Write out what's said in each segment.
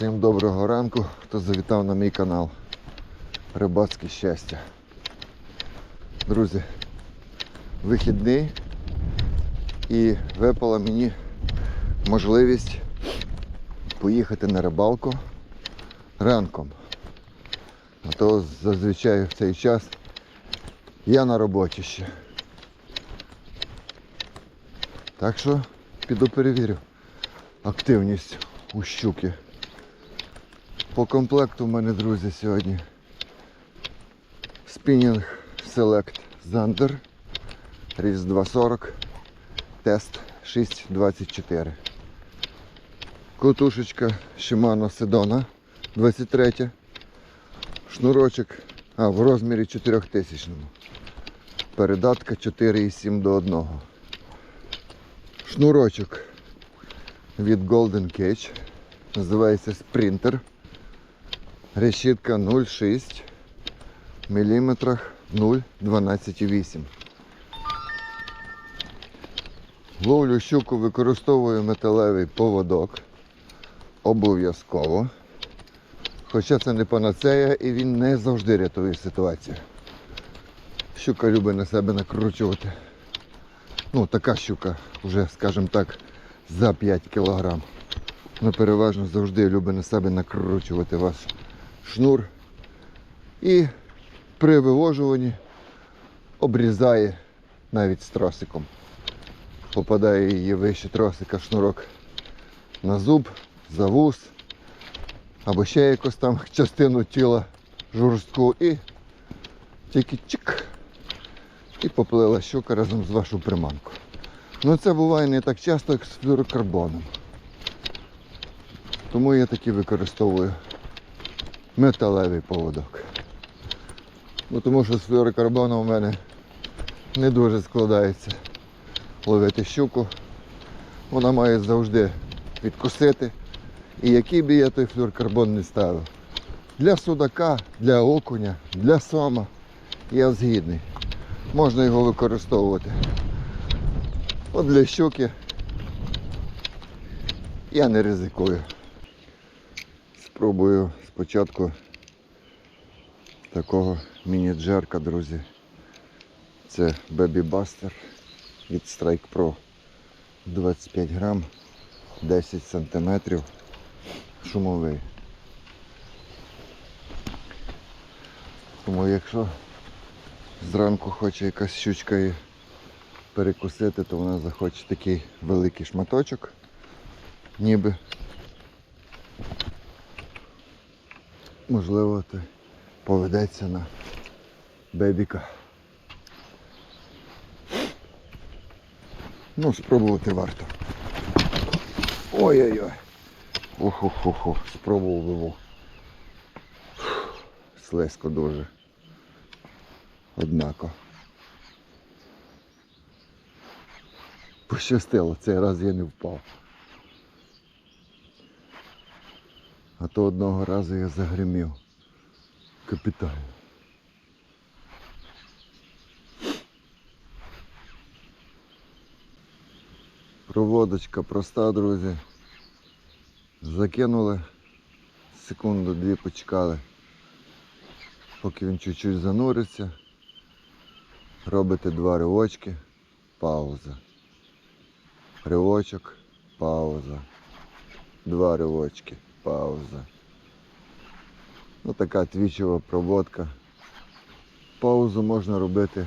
Всім доброго ранку, хто завітав на мій канал Рибацьке щастя. Друзі, вихідний і випала мені можливість поїхати на рибалку ранком. А то зазвичай в цей час я на роботі ще. Так що піду перевірю активність у щуки. По комплекту в мене, друзі, сьогодні спінінг Select Zander Різ 240 Тест 624. Котушечка Shimano Sedona 23. Шнурочок а, в розмірі 4000. Передатка 4,7 до 1. Шнурочок від Golden Cage. Називається Sprinter. Решітка 0,6 мм 0,12,8. Ловлю щуку використовую металевий поводок. Обов'язково. Хоча це не панацея і він не завжди рятує ситуацію. Щука любить на себе накручувати. Ну, така щука, вже, скажімо так, за 5 кілограм. Ну, переважно завжди любить на себе накручувати ваш шнур. І при вивожуванні обрізає навіть з тросиком. Попадає її вище тросика шнурок на зуб, за вус, або ще якусь там частину тіла жорстку і тільки чик. І поплила щука разом з вашу приманку. Ну це буває не так часто, як з флюрокарбоном. Тому я таки використовую металевий поводок. Ну, тому що з флюрокарбоном у мене не дуже складається ловити щуку. Вона має завжди відкусити. І який би я той флюрокарбон не ставив. Для судака, для окуня, для сома я згідний. Можна його використовувати. От для щуки я не ризикую. Спробую спочатку такого міні-джерка, друзі. Це Baby Buster від Strike Pro 25 грам, 10 сантиметрів, шумовий. Тому якщо зранку хоче якась щучка і перекусити, то вона захоче такий великий шматочок, ніби. Можливо, то поведеться на бебіка. Ну, спробувати варто. Ой-ой-ой. Охо-хо-хо, спробував виву. Слизько дуже. Однако. Пощастило, цей раз я не впав. А то одного разу я загримів. Капітально. Проводочка проста, друзі. Закинули, секунду-дві почекали, поки він чуть-чуть зануриться. Робите два ривочки, пауза. Ривочок, пауза. Два ривочки, пауза. Ну така твічова проводка. Паузу можна робити,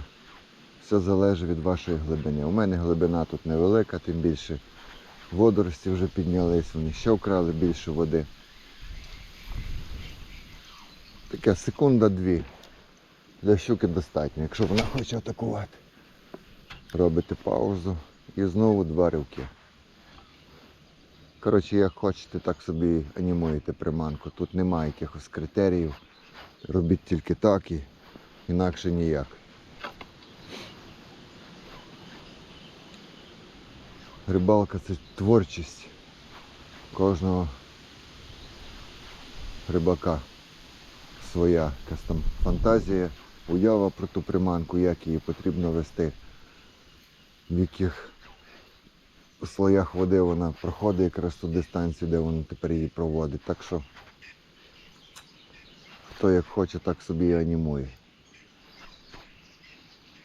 все залежить від вашої глибини. У мене глибина тут невелика, тим більше водорості вже піднялись, вони ще вкрали більше води. Таке секунда-дві. Для щуки достатньо, якщо вона хоче атакувати. Робите паузу і знову два ривки. Коротше, як хочете, так собі анімуєте приманку. Тут немає якихось критеріїв. Робіть тільки так і інакше ніяк. Рибалка це творчість кожного рибака своя якась там фантазія, уява про ту приманку, як її потрібно вести, в яких у слоях води вона проходить якраз ту дистанцію, де вона тепер її проводить. Так що хто як хоче, так собі і анімує.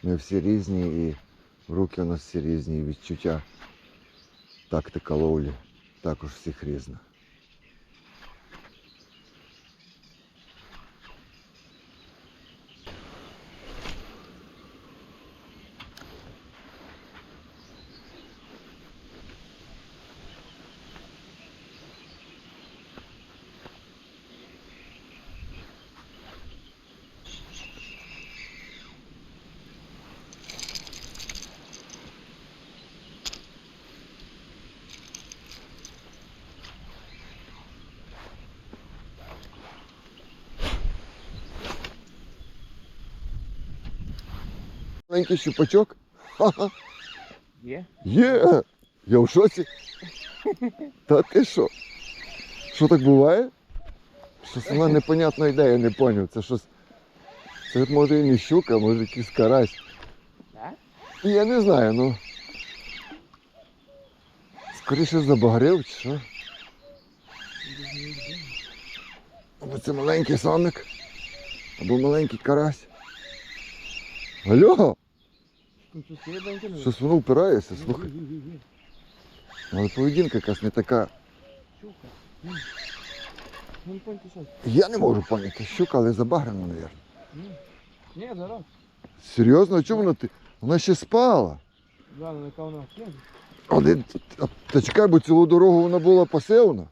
Ми всі різні і руки у нас всі різні, і відчуття, тактика ловлі також всіх різна. Маленький щупачок. Ха-ха. Є? Є! Я в шоці. Та ти що? Що так буває? Щось вона непонятна ідея, я не зрозумів. Це щось. Це може і не щука, може якийсь карась. Так? Я не знаю, ну. Скоріше забагрив чи що? Або це маленький самик, або маленький карась. Алло, Ну, ну. щось воно впирається, слухай. Але поведінка якась не така. Ну, що. Я не можу поняти, щука, але забагрена, мабуть. Ні. Ні, зараз. Серйозно, а чому вона ти? Вона ще спала. А, та чекай, бо цілу дорогу вона була пасивна.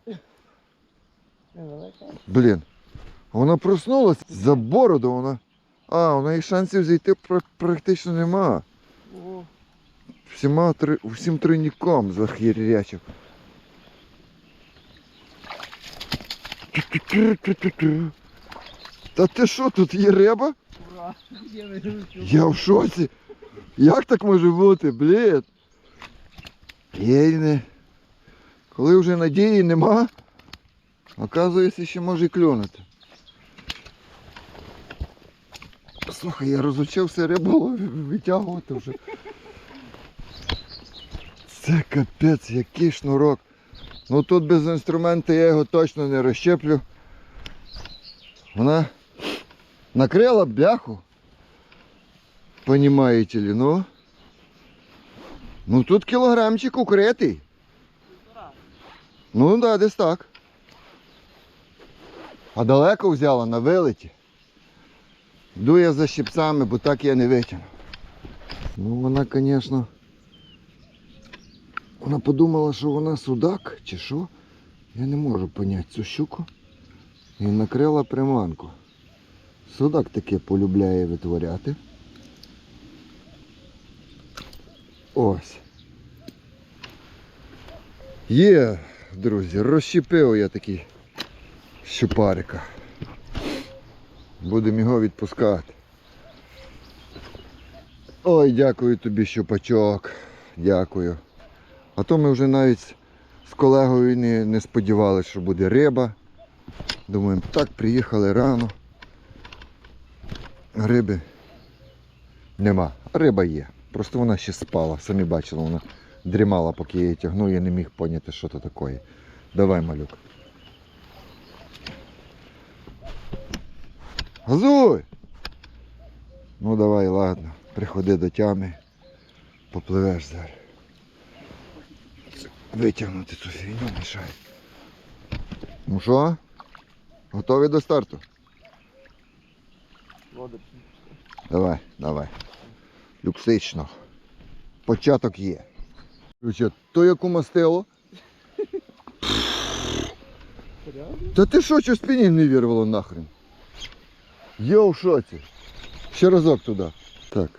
Блін. Вона проснулася за бороду вона. А, у неї шансів зійти практично нема. О, Всіма три, всім тройником з архірячок. Та ти що, тут є риба? ура. Я в шоці. Як так може бути, блін? Єйне. Коли вже надії нема, оказується, що може і клюнути. Слухай, я розучився рибу витягувати вже. Це капець, який шнурок. Ну тут без інструменту я його точно не розщеплю. Вона накрила бляху. Понимаете ли, ну? Ну тут кілограмчик укритий. Ну да, десь так. А далеко взяла на вилеті. Йду я за щипцями, бо так я не витягну. Ну вона, звісно. Вона подумала, що вона судак чи що. Я не можу поняти цю щуку. І накрила приманку. Судак таке полюбляє витворяти. Ось. Є, друзі, розщепив я такий щупарика. Будемо його відпускати. Ой, дякую тобі, щупачок. Дякую. А то ми вже навіть з колегою не, не сподівалися, що буде риба. Думаємо, так, приїхали рано. Риби нема. Риба є. Просто вона ще спала. Самі бачили, вона дрімала, поки я її тягнув, я не міг поняти, що це таке. Давай, малюк. Газуй! Ну давай, ладно. Приходи до тями. Попливеш зараз. Витягнути цю фігню мішає. Ну що? Готові до старту? Давай, давай. Люксично. Початок є. То яку мастило? Та ти що, що спині не вірвало нахрен? Я в шоці. Ще разок туди. Так.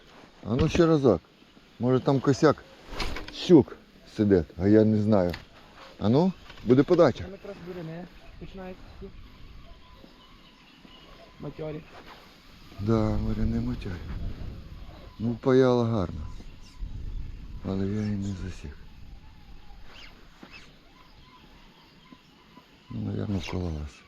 А ну ще разок. Може там косяк щук сидить, а я не знаю. А ну, буде подача. Починають. Матьорі. Да, моряний мотяй. Ну, паяла гарно. Але я її не засік. Ну, мабуть, вкололась.